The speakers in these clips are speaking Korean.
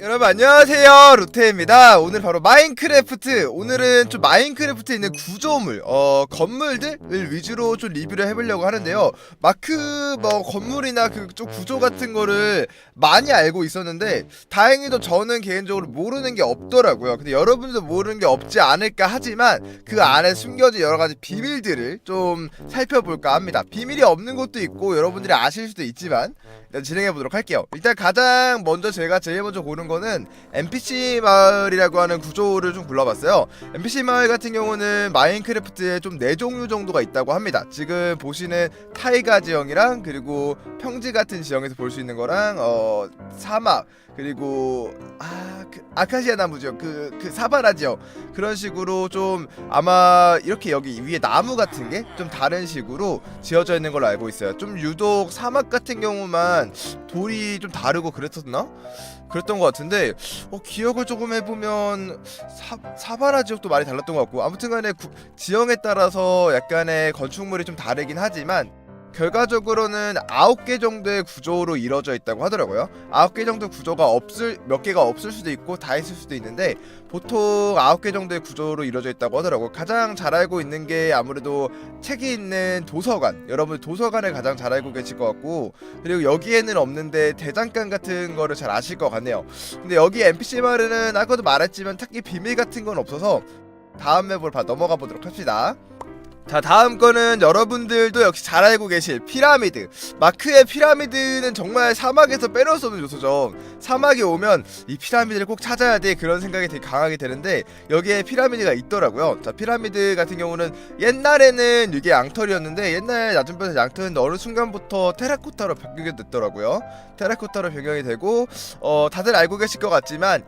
여러분 안녕하세요. 루테입니다. 오늘 바로 마인크래프트. 오늘은 좀 마인크래프트에 있는 구조물 어 건물들을 위주로 좀 리뷰를 해보려고 하는데요. 마크 뭐 건물이나 그쪽 구조 같은 거를 많이 알고 있었는데 다행히도 저는 개인적으로 모르는 게 없더라고요. 근데 여러분도 모르는 게 없지 않을까 하지만 그 안에 숨겨진 여러 가지 비밀들을 좀 살펴볼까 합니다. 비밀이 없는 것도 있고 여러분들이 아실 수도 있지만 일단 진행해 보도록 할게요. 일단 가장 먼저 제가 제일 먼저 고른 거는 NPC 마을이라고 하는 구조를 좀 불러봤어요. NPC 마을 같은 경우는 마인크래프트에 좀 네 종류 정도가 있다고 합니다. 지금 보시는 타이가 지형이랑 그리고 평지 같은 지형에서 볼 수 있는 거랑 어 사막 그리고 아, 그 아카시아 나무죠. 그, 그 사바라 지역. 그런 식으로 좀 아마 이렇게 여기 위에 나무 같은 게 좀 다른 식으로 지어져 있는 걸로 알고 있어요. 좀 유독 사막 같은 경우만 돌이 좀 다르고 그랬었나? 그랬던 것 같은데 어, 기억을 조금 해보면 사, 사바라 지역도 많이 달랐던 것 같고 아무튼간에 구- 지형에 따라서 약간의 건축물이 좀 다르긴 하지만 결과적으로는 아홉 개 정도의 구조로 이루어져 있다고 하더라고요. 아홉 개 정도 구조가 없을 몇 개가 없을 수도 있고 다 있을 수도 있는데 보통 아홉 개 정도의 구조로 이루어져 있다고 하더라고요. 가장 잘 알고 있는 게 아무래도 책이 있는 도서관. 여러분 도서관을 가장 잘 알고 계실 것 같고 그리고 여기에는 없는데 대장간 같은 거를 잘 아실 것 같네요. 근데 여기 NPC 마을은 아까도 말했지만 딱히 비밀 같은 건 없어서 다음 맵으로 바 넘어가 보도록 합시다. 자 다음 거는 여러분들도 역시 잘 알고 계실 피라미드. 마크의 피라미드는 정말 사막에서 빼놓을 수 없는 요소죠. 사막에 오면 이 피라미드를 꼭 찾아야 돼. 그런 생각이 되게 강하게 되는데 여기에 피라미드가 있더라고요. 자 피라미드 같은 경우는 옛날에는 이게 양털이었는데 옛날 낮은편에서 양털인데 어느 순간부터 테라코타로 변경이 됐더라고요. 테라코타로 변경이 되고 어 다들 알고 계실 것 같지만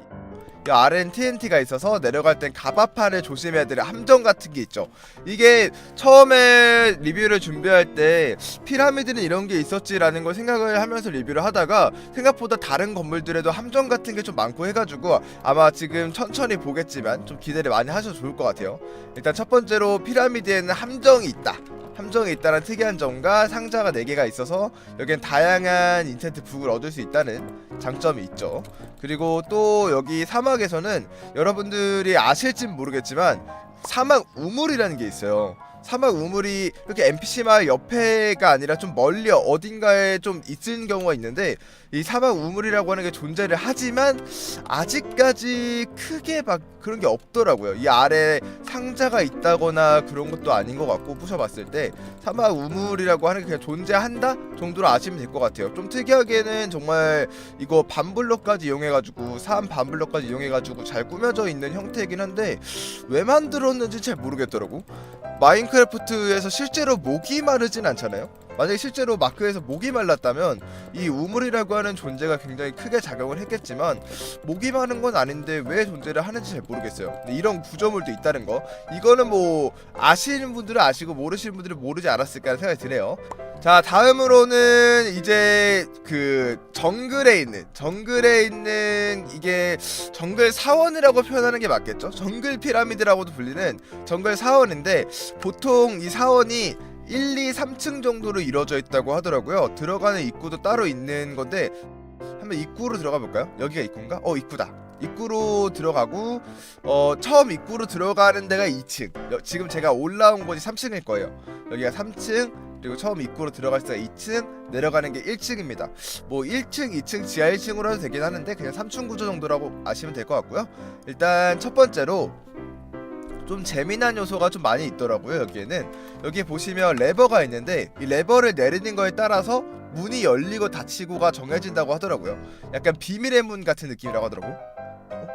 이 아래는 TNT가 있어서 내려갈 땐 가바판을 조심해야 될 함정 같은 게 있죠. 이게 처음에 리뷰를 준비할 때 피라미드는 이런 게 있었지라는 걸 생각을 하면서 리뷰를 하다가 생각보다 다른 건물들에도 함정 같은 게 좀 많고 해가지고 아마 지금 천천히 보겠지만 좀 기대를 많이 하셔도 좋을 것 같아요. 일단 첫 번째로 피라미드에는 함정이 있다. 함정이 있다는 특이한 점과 상자가 4개가 있어서 여기엔 다양한 인텐트 북을 얻을 수 있다는 장점이 있죠. 그리고 또 여기 사막에서는 여러분들이 아실진 모르겠지만 사막 우물이라는 게 있어요. 사막 우물이 이렇게 NPC 마을 옆에가 아니라 좀 멀리 어딘가에 좀 있는 경우가 있는데 이 사막 우물이라고 하는 게 존재를 하지만 아직까지 크게 막 그런 게 없더라고요. 이 아래 상자가 있다거나 그런 것도 아닌 것 같고 부셔봤을 때 사막 우물이라고 하는 게 그냥 존재한다 정도로 아시면 될 것 같아요. 좀 특이하게는 정말 이거 반블럭까지 이용해가지고 사암 반블럭까지 이용해가지고 잘 꾸며져 있는 형태이긴 한데 왜 만들었는지 잘 모르겠더라고. 마인 크래프트에서 실제로 목이 마르진 않잖아요. 만약에 실제로 마크에서 목이 말랐다면 이 우물이라고 하는 존재가 굉장히 크게 작용을 했겠지만 목이 마른 건 아닌데 왜 존재를 하는지 잘 모르겠어요. 이런 구조물도 있다는 거 이거는 뭐 아시는 분들은 아시고 모르시는 분들은 모르지 않았을까 생각이 드네요. 자 다음으로는 이제 그 정글에 있는 정글에 있는 이게 정글 사원이라고 표현하는 게 맞겠죠? 정글 피라미드라고도 불리는 정글 사원인데 보통 이 사원이 1, 2, 3층 정도로 이루어져 있다고 하더라고요. 들어가는 입구도 따로 있는 건데 한번 입구로 들어가 볼까요? 여기가 입구인가? 어 입구다. 입구로 들어가고 어 처음 입구로 들어가는 데가 2층. 여- 지금 제가 올라온 곳이 3층일 거예요. 여기가 3층 그리고 처음 입구로 들어갈 때가 2층 내려가는 게 1층입니다. 뭐 1층, 2층, 지하 1층으로 해도 되긴 하는데 그냥 3층 구조 정도라고 아시면 될 것 같고요. 일단 첫 번째로 좀 재미난 요소가 좀 많이 있더라고요 여기에는 여기 보시면 레버가 있는데 이 레버를 내리는 거에 따라서 문이 열리고 닫히고가 정해진다고 하더라고요 약간 비밀의 문 같은 느낌이라고 하더라고 어?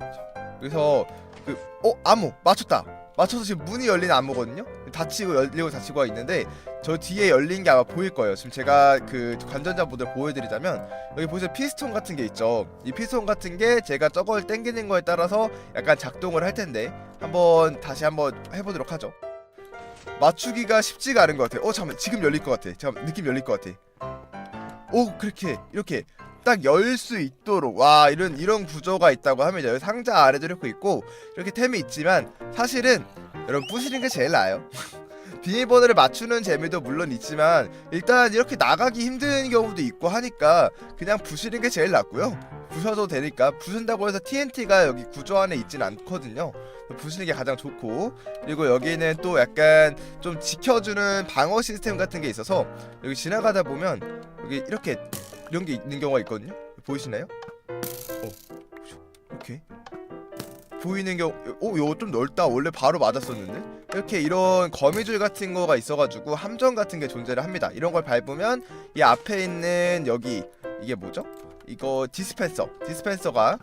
자, 그래서 그 어? 암호 맞췄다 맞춰서 지금 문이 열린 암호거든요 닫히고 열리고 닫히고가 있는데 저 뒤에 열린 게 아마 보일 거예요 지금 제가 그 관전자 모델 보여드리자면 여기 보시면 피스톤 같은 게 있죠 이 피스톤 같은 게 제가 저걸 당기는 거에 따라서 약간 작동을 할 텐데 한번 다시 한번 해보도록 하죠. 맞추기가 쉽지가 않은 것 같아. 어 잠깐 지금 열릴 것 같아. 잠깐 느낌 열릴 것 같아. 오 그렇게 이렇게 딱 열 수 있도록 와 이런 이런 구조가 있다고 합니다. 여기 상자 아래도 이렇게 있고 이렇게 템이 있지만 사실은 여러분 부시는 게 제일 나아요. 비밀번호를 맞추는 재미도 물론 있지만 일단 이렇게 나가기 힘든 경우도 있고 하니까 그냥 부시는 게 제일 낫고요. 부셔도 되니까 부순다고 해서 TNT가 여기 구조 안에 있진 않거든요. 부수는 게 가장 좋고 그리고 여기는 또 약간 좀 지켜주는 방어 시스템 같은 게 있어서 여기 지나가다 보면 여기 이렇게 이런 게 있는 경우가 있거든요. 보이시나요? 어, 이렇게 보이는 경우, 오, 이거 좀 넓다. 원래 바로 맞았었는데 이렇게 이런 거미줄 같은 거가 있어가지고 함정 같은 게 존재를 합니다. 이런 걸 밟으면 이 앞에 있는 여기 이게 뭐죠? 이거 디스펜서, 디스펜서가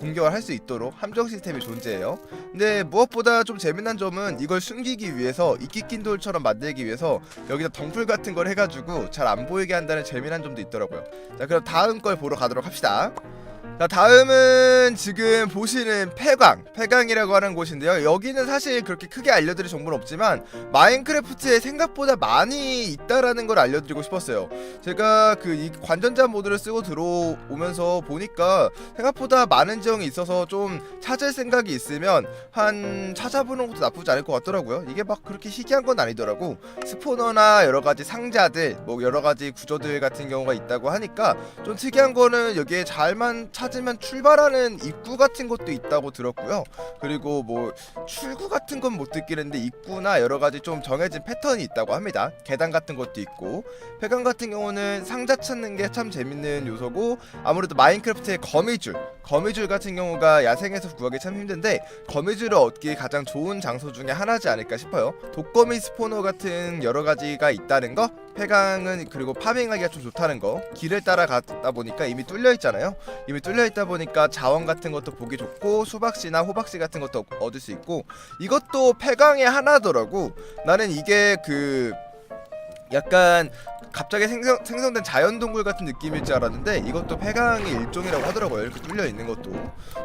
공격을 할 수 있도록 함정 시스템이 존재해요. 근데 무엇보다 좀 재미난 점은 이걸 숨기기 위해서 이끼낀돌처럼 만들기 위해서 여기다 덩풀 같은 걸 해가지고 잘 안 보이게 한다는 재미난 점도 있더라고요. 자 그럼 다음 걸 보러 가도록 합시다. 자 다음은 지금 보시는 폐광 폐광이라고 하는 곳인데요. 여기는 사실 그렇게 크게 알려드릴 정보는 없지만 마인크래프트에 생각보다 많이 있다라는 걸 알려드리고 싶었어요. 제가 그이 관전자 모드를 쓰고 들어오면서 보니까 생각보다 많은 지형이 있어서 좀 찾을 생각이 있으면 한 찾아보는 것도 나쁘지 않을 것 같더라고요. 이게 막 그렇게 희귀한 건 아니더라고. 스포너나 여러 가지 상자들 뭐 여러 가지 구조들 같은 경우가 있다고 하니까 좀 특이한 거는 여기에 잘만 찾 으면 출발하는 입구 같은 것도 있다고 들었고요. 그리고 뭐 출구 같은 건 못 듣기는데 입구나 여러 가지 좀 정해진 패턴이 있다고 합니다. 계단 같은 것도 있고 폐강 같은 경우는 상자 찾는 게 참 재밌는 요소고 아무래도 마인크래프트의 거미줄 거미줄 같은 경우가 야생에서 구하기 참 힘든데 거미줄을 얻기 가장 좋은 장소 중에 하나지 않을까 싶어요. 독거미 스포너 같은 여러 가지가 있다는 거 폐강은 그리고 파밍하기가 좀 좋다는 거 길을 따라 가다 보니까 이미 뚫려 있잖아요. 이미 뚫려 있다 보니까 자원 같은 것도 보기 좋고 수박씨나 호박씨 같은 것도 얻을 수 있고 이것도 폐강의 하나더라고. 나는 이게 그 약간 갑자기 생성, 생성된 자연동굴 같은 느낌일 줄 알았는데 이것도 폐강의 일종이라고 하더라고요. 이렇게 뚫려 있는 것도.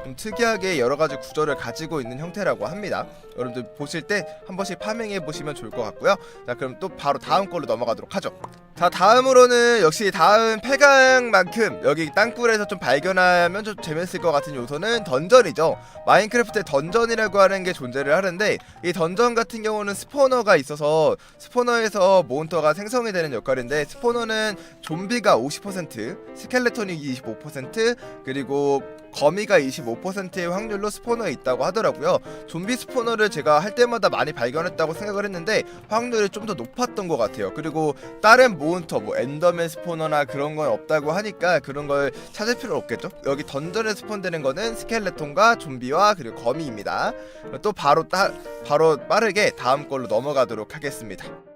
좀 특이하게 여러 가지 구조를 가지고 있는 형태라고 합니다. 여러분들 보실 때 한 번씩 파밍해 보시면 좋을 것 같고요. 자 그럼 또 바로 다음 걸로 넘어가도록 하죠. 자 다음으로는 역시 다음 폐강만큼 여기 땅굴에서 좀 발견하면 좀 재밌을 것 같은 요소는 던전이죠. 마인크래프트에 던전이라고 하는 게 존재를 하는데 이 던전 같은 경우는 스포너가 있어서 스포너에서 몬스터가 생성이 되는 역할인데 스포너는 좀비가 50% 스켈레톤이 25% 그리고 거미가 25%의 확률로 스포너에 있다고 하더라고요. 좀비 스포너를 제가 할 때마다 많이 발견했다고 생각을 했는데 확률이 좀 더 높았던 것 같아요. 그리고 다른 몬스터 뭐 엔더맨 스포너나 그런 건 없다고 하니까 그런 걸 찾을 필요 없겠죠. 여기 던전에 스폰되는 거는 스켈레톤과 좀비와 그리고 거미입니다. 또 바로 따, 바로 빠르게 다음 걸로 넘어가도록 하겠습니다.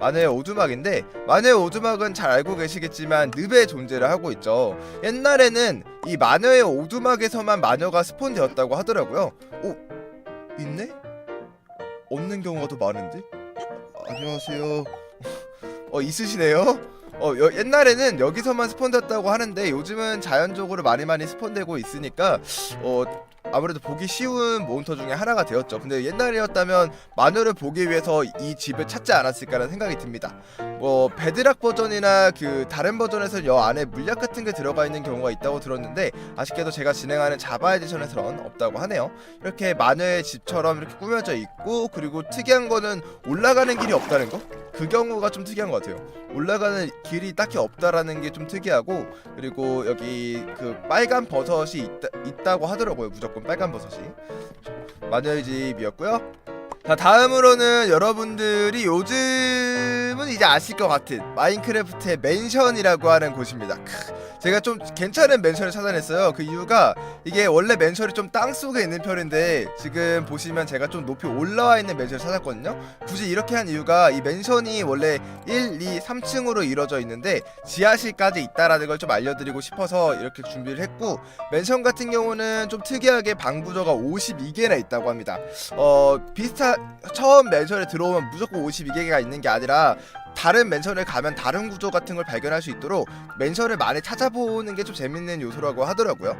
마녀의 오두막인데 마녀의 오두막은 잘 알고 계시겠지만 늪의 존재를 하고 있죠. 옛날에는 이 마녀의 오두막에서만 마녀가 스폰되었다고 하더라고요. 오 있네? 없는 경우가 더 많은데? 아, 안녕하세요. 어 있으시네요. 어 여, 옛날에는 여기서만 스폰됐다고 하는데 요즘은 자연적으로 많이 많이 스폰되고 있으니까 어 아무래도 보기 쉬운 몬스터 중에 하나가 되었죠. 근데 옛날이었다면 마녀를 보기 위해서 이 집을 찾지 않았을까라는 생각이 듭니다. 뭐 베드락 버전이나 그 다른 버전에서 여 안에 물약 같은 게 들어가 있는 경우가 있다고 들었는데 아쉽게도 제가 진행하는 자바 에디션에서는 없다고 하네요. 이렇게 마녀의 집처럼 이렇게 꾸며져 있고 그리고 특이한 거는 올라가는 길이 없다는 거. 그 경우가 좀 특이한 것 같아요. 올라가는 길이 딱히 없다라는 게 좀 특이하고 그리고 여기 그 빨간 버섯이 있다, 있다고 하더라고요. 무조건 빨간 버섯이. 마녀의 집이었고요. 자 다음으로는 여러분들이 요즘은 이제 아실 것 같은 마인크래프트의 맨션이라고 하는 곳입니다. 크, 제가 좀 괜찮은 맨션을 찾아냈어요. 그 이유가 이게 원래 맨션이 좀 땅속에 있는 편인데 지금 보시면 제가 좀 높이 올라와 있는 맨션을 찾았거든요. 굳이 이렇게 한 이유가 이 맨션이 원래 1, 2, 3층으로 이루어져 있는데 지하실까지 있다라는 걸 좀 알려드리고 싶어서 이렇게 준비를 했고 맨션 같은 경우는 좀 특이하게 방 구조가 52개나 있다고 합니다. 어 비슷한 처음 맨션에 들어오면 무조건 52개가 있는 게 아니라 다른 맨션을 가면 다른 구조 같은 걸 발견할 수 있도록 맨션을 많이 찾아보는 게 좀 재밌는 요소라고 하더라고요.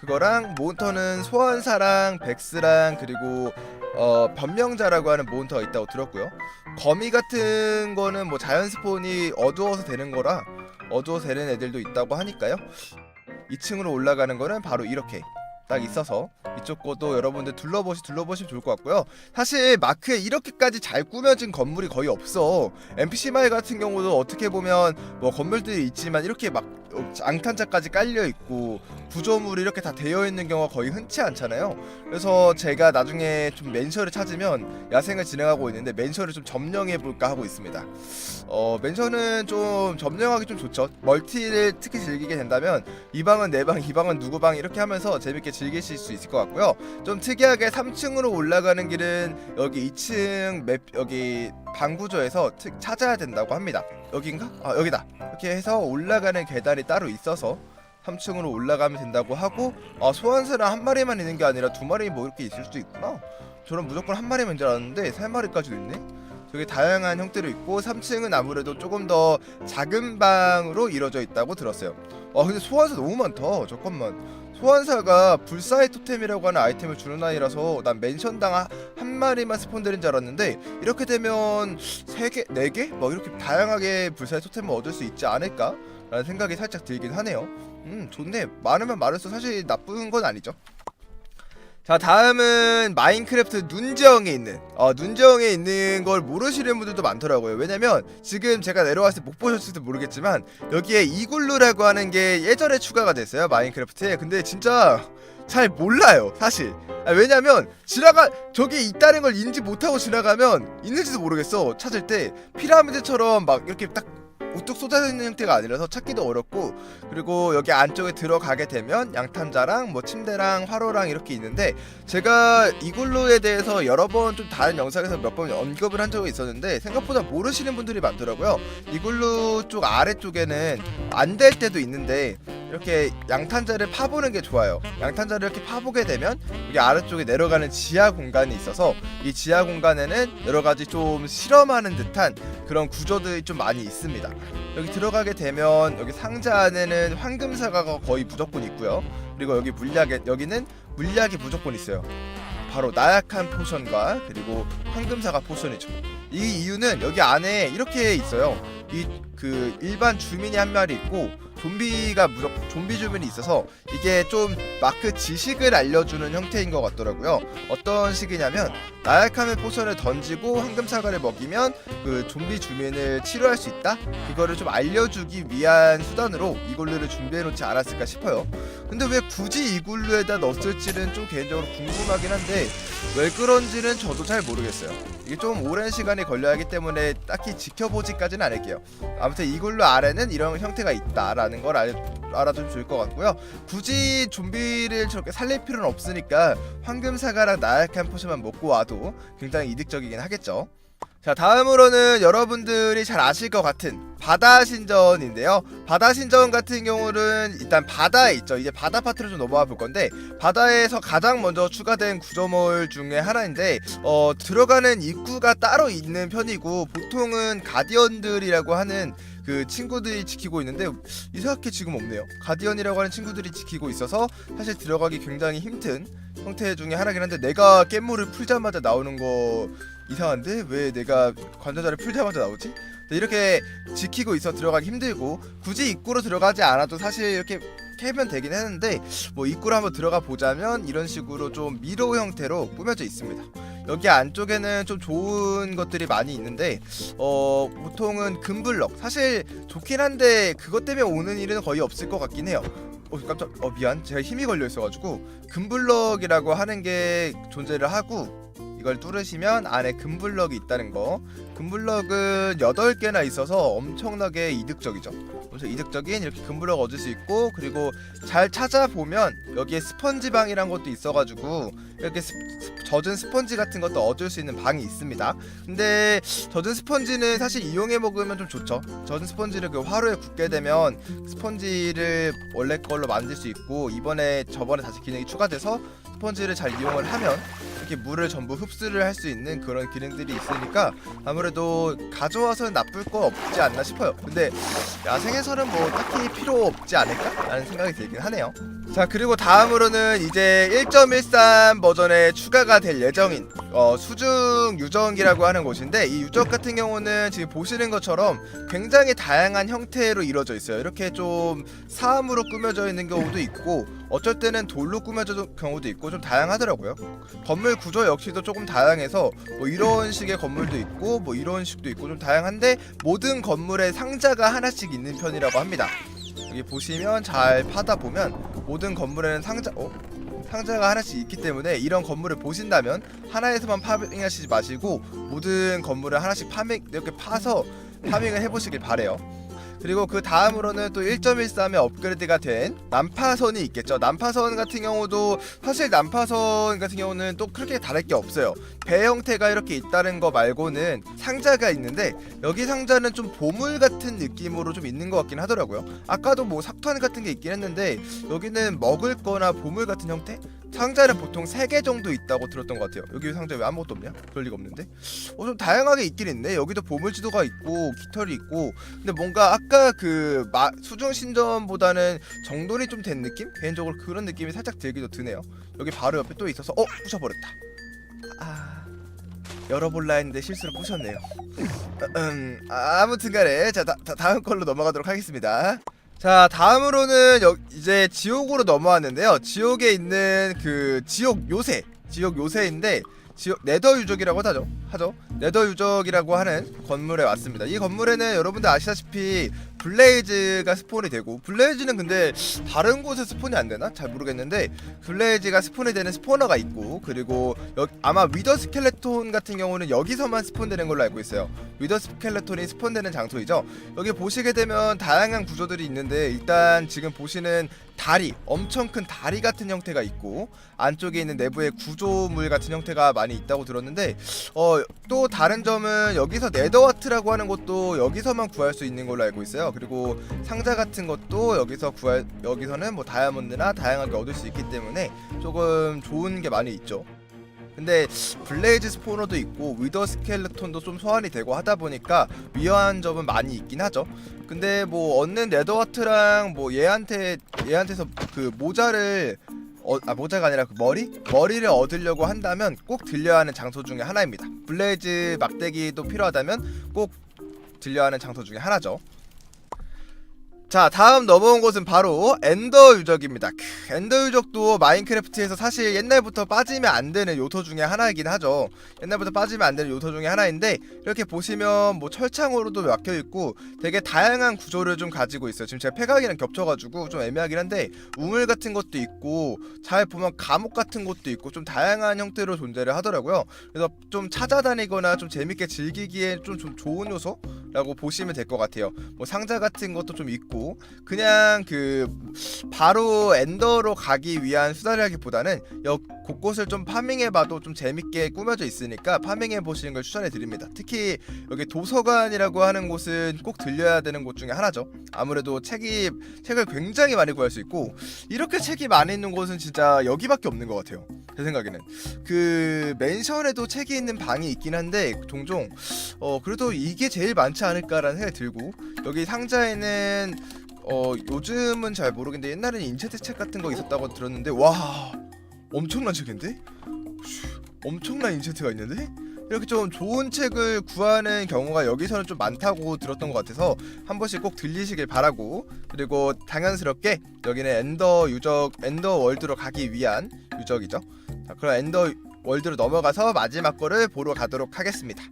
그거랑 몬터는 소환사랑 백스랑 그리고 어 변명자라고 하는 몬터가 있다고 들었고요. 거미 같은 거는 뭐 자연 스폰이 어두워서 되는 거라 어두워서 되는 애들도 있다고 하니까요. 2층으로 올라가는 거는 바로 이렇게 딱 있어서 이쪽 것도 여러분들 둘러보시 둘러보시면 좋을 것 같고요. 사실 마크에 이렇게까지 잘 꾸며진 건물이 거의 없어. NPC 마을 같은 경우도 어떻게 보면 뭐 건물들이 있지만 이렇게 막 어, 앙탄자까지 깔려 있고 구조물이 이렇게 다 되어 있는 경우가 거의 흔치 않잖아요. 그래서 제가 나중에 좀 맨션을 찾으면 야생을 진행하고 있는데 맨션을 좀 점령해 볼까 하고 있습니다. 어 맨션은 좀 점령하기 좀 좋죠. 멀티를 특히 즐기게 된다면 이 방은 내 방, 이 방은 누구 방 이렇게 하면서 재밌게 즐기실 수 있을 것 같고요. 좀 특이하게 3층으로 올라가는 길은 여기 2층 맵 여기 방 구조에서 특 찾아야 된다고 합니다. 여긴가? 아 여기다. 이렇게 해서 올라가는 계단이 따로 있어서 3층으로 올라가면 된다고 하고 아 소환사는 한 마리만 있는 게 아니라 두 마리 뭐 이렇게 있을 수도 있구나. 저는 무조건 한 마리만 줄 알았는데 세 마리까지도 있네. 되게 다양한 형태로 있고 3층은 아무래도 조금 더 작은 방으로 이루어져 있다고 들었어요. 아 근데 소환사 너무 많다. 잠깐만. 소환사가 불사의 토템이라고 하는 아이템을 주는 아이라서 난 맨션당 하- 한 마리만 스폰되는 줄 알았는데 이렇게 되면 세 개, 네 개? 뭐 이렇게 다양하게 불사의 토템을 얻을 수 있지 않을까? 라는 생각이 살짝 들긴 하네요. 음 좋네. 많으면 많을수록 사실 나쁜 건 아니죠. 자 다음은 마인크래프트 눈지형에 있는 어 눈지형에 있는 걸 모르시는 분들도 많더라고요. 왜냐면 지금 제가 내려왔을 때 못 보셨을지도 모르겠지만 여기에 이글루라고 하는 게 예전에 추가가 됐어요 마인크래프트에. 근데 진짜 잘 몰라요 사실. 아, 왜냐면 지나가 저기 있다는 걸 인지 못하고 지나가면 있는지도 모르겠어. 찾을 때 피라미드처럼 막 이렇게 딱 우뚝 쏟아지는 형태가 아니라서 찾기도 어렵고 그리고 여기 안쪽에 들어가게 되면 양탄자랑 뭐 침대랑 화로랑 이렇게 있는데 제가 이글루에 대해서 여러 번 좀 다른 영상에서 몇 번 언급을 한 적이 있었는데 생각보다 모르시는 분들이 많더라고요. 이글루 쪽 아래쪽에는 안 될 때도 있는데 이렇게 양탄자를 파보는 게 좋아요. 양탄자를 이렇게 파보게 되면 여기 아래쪽에 내려가는 지하 공간이 있어서 이 지하 공간에는 여러 가지 좀 실험하는 듯한 그런 구조들이 좀 많이 있습니다. 여기 들어가게 되면 여기 상자 안에는 황금 사과가 거의 무조건 있고요. 그리고 여기 물약에 여기는 물약이 무조건 있어요. 바로 나약한 포션과 그리고 황금사과 포션이죠. 이 이유는 여기 안에 이렇게 있어요. 이 그 일반 주민이 한 마리 있고 좀비가 무조건 좀비 주민이 있어서 이게 좀 마크 지식을 알려주는 형태인 것 같더라고요. 어떤 식이냐면 나약함의 포션을 던지고 황금 사과를 먹이면 그 좀비 주민을 치료할 수 있다. 그거를 좀 알려주기 위한 수단으로 이글루를 준비해놓지 않았을까 싶어요. 근데 왜 굳이 이글루에다 넣었을지는 좀 개인적으로 궁금하긴 한데 왜 그런지는 저도 잘 모르겠어요. 이게 좀 오랜 시간이 걸려야 하기 때문에 딱히 지켜보지까지는 않을게요. 아무튼 이글루 아래는 이런 형태가 있다라 는 걸 알, 알아두면 좋을 것 같고요. 굳이 좀비를 저렇게 살릴 필요는 없으니까 황금사과랑 나약한 포션만 먹고 와도 굉장히 이득적이긴 하겠죠. 자 다음으로는 여러분들이 잘 아실 것 같은 바다 신전인데요 바다 신전 같은 경우는 일단 바다에 있죠 이제 바다 파트로 좀 넘어가 볼 건데 바다에서 가장 먼저 추가된 구조물 중에 하나인데 어 들어가는 입구가 따로 있는 편이고 보통은 가디언들이라고 하는 그 친구들이 지키고 있는데 이상하게 지금 없네요 가디언이라고 하는 친구들이 지키고 있어서 사실 들어가기 굉장히 힘든 형태 중에 하나긴 한데 내가 깻물을 풀자마자 나오는 거 이상한데 왜 내가 관자자를 풀자마자 나오지? 네, 이렇게 지키고 있어 들어가기 힘들고 굳이 입구로 들어가지 않아도 사실 이렇게 캐면 되긴 했는데 뭐 입구로 한번 들어가 보자면 이런 식으로 좀 미로 형태로 꾸며져 있습니다. 여기 안쪽에는 좀 좋은 것들이 많이 있는데 어 보통은 금블럭. 사실 좋긴 한데 그것 때문에 오는 일은 거의 없을 것 같긴 해요. 어 깜짝 어 미안. 제가 힘이 걸려 있어가지고 금블럭이라고 하는 게 존재를 하고 이걸 뚫으시면 안에 금블럭이 있다는 거. 금블럭은 8개나 있어서 엄청나게 이득적이죠 엄청 이득적인 이렇게 금블럭 얻을 수 있고 그리고 잘 찾아보면 여기에 스펀지 방이란 것도 있어가지고 이렇게 스, 스- 젖은 스펀지 같은 것도 얻을 수 있는 방이 있습니다. 근데 젖은 스펀지는 사실 이용해 먹으면 좀 좋죠. 젖은 스펀지를 그 화로에 굽게 되면 스펀지를 원래 걸로 만들 수 있고 이번에 저번에 다시 기능이 추가돼서 스펀지를 잘 이용을 하면 이렇게 물을 전부 흡수를 할 수 있는 그런 기능들이 있으니까 아무래도 가져와서는 나쁠 거 없지 않나 싶어요. 근데 야생에서는 뭐 딱히 필요 없지 않을까라는 생각이 들긴 하네요. 자 그리고 다음으로는 이제 1.13 버전에 추가가 될 예정인 어, 수중 유적이라고 하는 곳인데 이 유적 같은 경우는 지금 보시는 것처럼 굉장히 다양한 형태로 이루어져 있어요. 이렇게 좀 사암으로 꾸며져 있는 경우도 있고 어쩔 때는 돌로 꾸며져 경우도 있고 좀 다양하더라고요. 건물 구조 역시도 조금 다양해서 뭐 이런 식의 건물도 있고 뭐 이런 식도 있고 좀 다양한데 모든 건물에 상자가 하나씩 있는 편이라고 합니다. 여기 보시면 잘 파다 보면 모든 건물에는 상자 어? 상자가 하나씩 있기 때문에 이런 건물을 보신다면 하나에서만 파밍하시지 마시고 모든 건물을 하나씩 파밍 이렇게 파서 파밍을 해보시길 바래요. 그리고 그 다음으로는 또 1.13에 업그레이드가 된 난파선이 있겠죠. 난파선 같은 경우도 사실 난파선 같은 경우는 또 그렇게 다를 게 없어요. 배 형태가 이렇게 있다는 거 말고는 상자가 있는데 여기 상자는 좀 보물 같은 느낌으로 좀 있는 것 같긴 하더라고요. 아까도 뭐 석탄 같은 게 있긴 했는데 여기는 먹을 거나 보물 같은 형태? 상자는 보통 3개 정도 있다고 들었던 것 같아요. 여기 상자 왜 아무것도 없냐? 그럴 리가 없는데. 어, 좀 다양하게 있긴 있네. 여기도 보물 지도가 있고 깃털이 있고. 근데 뭔가 아까 그 마, 수중 신전보다는 정돈이 좀 된 느낌? 개인적으로 그런 느낌이 살짝 들기도 드네요. 여기 바로 옆에 또 있어서 어 부셔버렸다. 아 열어볼라 했는데 실수로 부셨네요. 음, 아, 아무튼간에 자 다, 다, 다음 걸로 넘어가도록 하겠습니다. 자 다음으로는 여, 이제 지옥으로 넘어왔는데요. 지옥에 있는 그 지옥 요새, 지옥 요새인데 지옥 네더 유적이라고 하죠. 하죠. 네더 유적이라고 하는 건물에 왔습니다. 이 건물에는 여러분들 아시다시피 블레이즈가 스폰이 되고 블레이즈는 근데 다른 곳에 스폰이 안 되나? 잘 모르겠는데 블레이즈가 스폰이 되는 스포너가 있고 그리고 여, 아마 위더 스켈레톤 같은 경우는 여기서만 스폰되는 걸로 알고 있어요. 위더 스켈레톤이 스폰되는 장소이죠. 여기 보시게 되면 다양한 구조들이 있는데 일단 지금 보시는 다리, 엄청 큰 다리 같은 형태가 있고 안쪽에 있는 내부의 구조물 같은 형태가 많이 있다고 들었는데 어 또 다른 점은 여기서 네더와트라고 하는 것도 여기서만 구할 수 있는 걸로 알고 있어요. 그리고 상자 같은 것도 여기서 구할 여기서는 뭐 다이아몬드나 다양하게 얻을 수 있기 때문에 조금 좋은 게 많이 있죠. 근데 블레이즈 스포너도 있고 위더 스켈레톤도 좀 소환이 되고 하다 보니까 위험한 점은 많이 있긴 하죠. 근데 뭐 얻는 네더와트랑 뭐 얘한테 얘한테서 그 모자를 어, 아 모자가 아니라 그 머리 머리를 얻으려고 한다면 꼭 들려야 하는 장소 중에 하나입니다. 블레이즈 막대기도 필요하다면 꼭 들려야 하는 장소 중에 하나죠. 자 다음 넘어온 곳은 바로 엔더 유적입니다. 크, 엔더 유적도 마인크래프트에서 사실 옛날부터 빠지면 안 되는 요소 중에 하나이긴 하죠. 옛날부터 빠지면 안 되는 요소 중에 하나인데 이렇게 보시면 뭐 철창으로도 막혀 있고 되게 다양한 구조를 좀 가지고 있어요. 지금 제가 폐각이랑 겹쳐가지고 좀 애매하긴 한데 우물 같은 것도 있고 잘 보면 감옥 같은 곳도 있고 좀 다양한 형태로 존재를 하더라고요. 그래서 좀 찾아다니거나 좀 재밌게 즐기기에 좀, 좀 좋은 요소라고 보시면 될 것 같아요. 뭐 상자 같은 것도 좀 있고 그냥 그 바로 엔더로 가기 위한 수다라기보다는 여 곳곳을 좀 파밍해봐도 좀 재밌게 꾸며져 있으니까 파밍해 보시는 걸 추천해 드립니다. 특히 여기 도서관이라고 하는 곳은 꼭 들려야 되는 곳 중에 하나죠. 아무래도 책이 책을 굉장히 많이 구할 수 있고 이렇게 책이 많이 있는 곳은 진짜 여기밖에 없는 것 같아요. 제 생각에는 그 맨션에도 책이 있는 방이 있긴 한데 종종 어 그래도 이게 제일 많지 않을까라는 생각이 들고 여기 상자에는 어 요즘은 잘 모르겠는데 옛날에는 인체트 책 같은 거 있었다고 들었는데 와 엄청난 책인데? 슈, 엄청난 인체트가 있는데? 이렇게 좀 좋은 책을 구하는 경우가 여기서는 좀 많다고 들었던 것 같아서 한 번씩 꼭 들리시길 바라고 그리고 당연스럽게 여기는 엔더 유적 엔더 월드로 가기 위한 유적이죠. 자 그럼 엔더 월드로 넘어가서 마지막 거를 보러 가도록 하겠습니다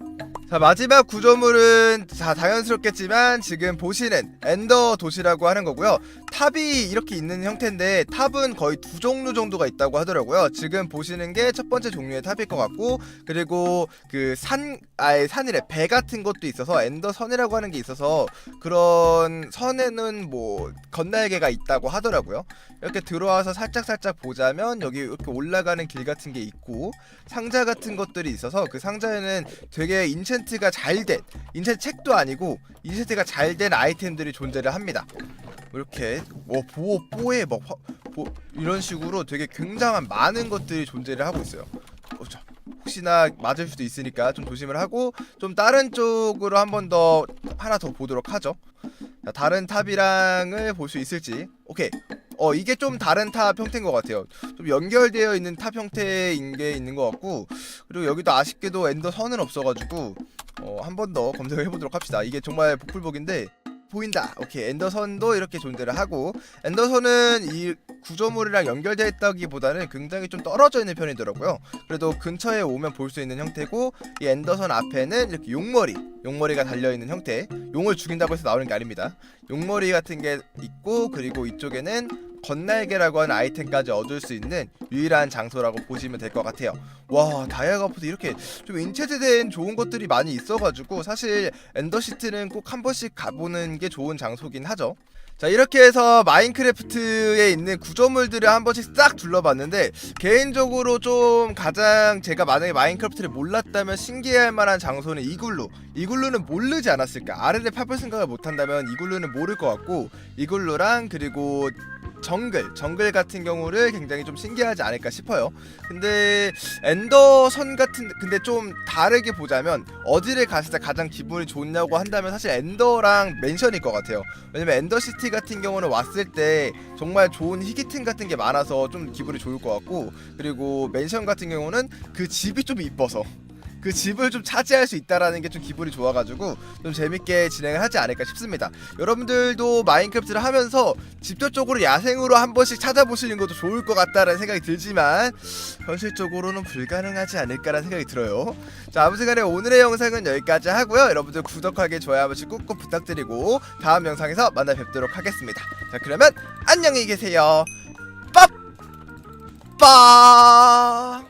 자 마지막 구조물은 자 당연스럽겠지만 지금 보시는 엔더 도시라고 하는 거고요. 탑이 이렇게 있는 형태인데 탑은 거의 두 종류 정도가 있다고 하더라고요. 지금 보시는 게 첫 번째 종류의 탑일 것 같고 그리고 그 산 아예 산이래 배 같은 것도 있어서 엔더 선이라고 하는 게 있어서 그런 선에는 뭐 건날개가 있다고 하더라고요. 이렇게 들어와서 살짝 살짝 보자면 여기 이렇게 올라가는 길 같은 게 있고 상자 같은 것들이 있어서 그 상자에는 되게 인 챈트가 잘 된 인챈트 책도 아니고 인챈트가 잘 된 아이템들이 존재를 합니다. 이렇게 뭐 보호 뽀에 뭐 화- 보, 이런 식으로 되게 굉장한 많은 것들이 존재를 하고 있어요. 어, 자, 혹시나 맞을 수도 있으니까 좀 조심을 하고 좀 다른 쪽으로 한 번 더 하나 더 보도록 하죠. 자, 다른 탑이랑을 볼 수 있을지. 오케이. 어 이게 좀 다른 탑 형태인 것 같아요. 좀 연결되어 있는 탑 형태인 게 있는 것 같고 그리고 여기도 아쉽게도 엔더 선은 없어가지고 어, 한 번 더 검색을 해보도록 합시다. 이게 정말 복불복인데 보인다. 오케이 엔더선도 이렇게 존재를 하고 엔더선은 이 구조물이랑 연결되어 있다기보다는 굉장히 좀 떨어져 있는 편이더라고요. 그래도 근처에 오면 볼 수 있는 형태고 이 엔더선 앞에는 이렇게 용머리, 용머리가 달려 있는 형태. 용을 죽인다고 해서 나오는 게 아닙니다. 용머리 같은 게 있고 그리고 이쪽에는 건날개라고 하는 아이템까지 얻을 수 있는 유일한 장소라고 보시면 될 것 같아요. 와 다이아가프도 이렇게 좀 인체제된 좋은 것들이 많이 있어가지고 사실 엔더시티는 꼭 한 번씩 가보는 게 좋은 장소긴 하죠. 자 이렇게 해서 마인크래프트에 있는 구조물들을 한 번씩 싹 둘러봤는데 개인적으로 좀 가장 제가 만약에 마인크래프트를 몰랐다면 신기할 만한 장소는 이글루. 이글루는 모르지 않았을까? 아래를 파볼 생각을 못한다면 이글루는 모를 것 같고 이글루랑 그리고 정글 정글 같은 경우를 굉장히 좀 신기하지 않을까 싶어요. 근데 엔더선 같은 근데 좀 다르게 보자면 어디를 갔을 때 가장 기분이 좋냐고 한다면 사실 엔더랑 맨션일 것 같아요. 왜냐면 엔더시티 같은 경우는 왔을 때 정말 좋은 희귀템 같은 게 많아서 좀 기분이 좋을 것 같고 그리고 맨션 같은 경우는 그 집이 좀 이뻐서 그 집을 좀 차지할 수 있다라는 게 좀 기분이 좋아가지고 좀 재밌게 진행을 하지 않을까 싶습니다. 여러분들도 마인크래프트를 하면서 직접적으로 야생으로 한 번씩 찾아보시는 것도 좋을 것 같다라는 생각이 들지만 현실적으로는 불가능하지 않을까라는 생각이 들어요. 자 아무튼간에 오늘의 영상은 여기까지 하고요. 여러분들 구독하기 좋아요 한 번씩 꾹꾹 부탁드리고 다음 영상에서 만나 뵙도록 하겠습니다. 자 그러면 안녕히 계세요. 빠빠